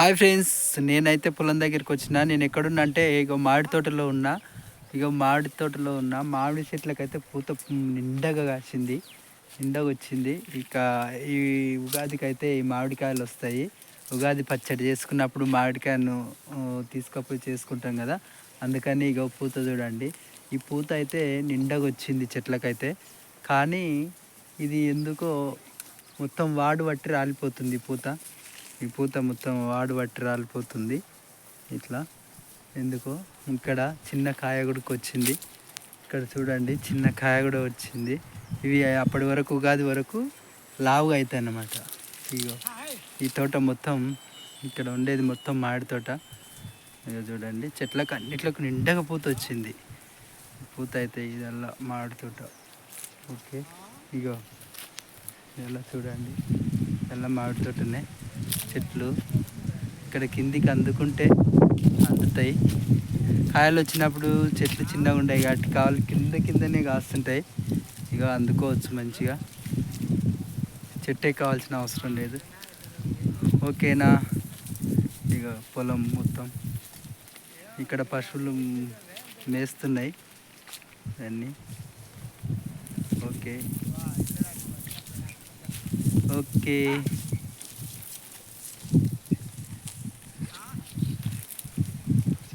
Hi friends నేనైతే పొలం దగ్గరికి వచ్చిన. నేను ఎక్కడున్నా అంటే ఇగో మామిడి తోటలో ఉన్నా. ఇగో మామిడి తోటలో ఉన్నా. మామిడి చెట్లకైతే పూత నిండగా కాసింది. నిండగా వచ్చింది. ఇక ఈ ఉగాదికి అయితే ఈ మామిడికాయలు వస్తాయి. ఉగాది పచ్చడి చేసుకున్నప్పుడు మామిడికాయను ఆ, తీసుకపోయి చేసుకుంటాం కదా. అందుకని ఇగో పూత చూడండి. ఈ పూత అయితే నిండగా వచ్చింది చెట్లకైతే. కానీ ఇది ఎందుకో మొత్తం వాడు పట్టి రాలిపోతుంది పూత. ఈ పూత మొత్తం వాడు పట్టి రాలిపోతుంది. ఇట్లా. ఎందుకో? ఇక్కడ చిన్న కాయ కూడా వచ్చింది. ఇక్కడ చూడండి చిన్న కాయ కూడా వచ్చింది. ఇవి అప్పటి వరకు ఉగాది వరకు లావుగా అవుతాయి అన్నమాట ఇగో ఈ తోట మొత్తం ఇక్కడ ఉండేది మొత్తం మామిడి తోట. ఇగో చూడండి చెట్లకు అన్నిట్లకు నిండగా పూత వచ్చింది. పూత అయితే ఇదల్లా మామిడి తోట. ఓకే. ఇగో ఇలా చూడండి. ఇలా మామిడి తోటనే. చెట్లు ఇక్కడ కిందికి అందుకుంటే అందుతాయి. కాయలు వచ్చినప్పుడు చెట్లు చిన్నగా ఉంటాయి కాబట్టి కావాలి కింద కిందనే కాస్తుంటాయి. ఇక అందుకోవచ్చు మంచిగా. చెట్టే కావాల్సిన అవసరం లేదు. ఓకేనా? ఇక పొలం మొత్తం. ఇక్కడ పశువులు మేస్తున్నాయి. అన్నీ. ఓకే. ఓకే.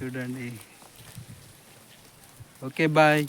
చూడండి ఓకే బాయ్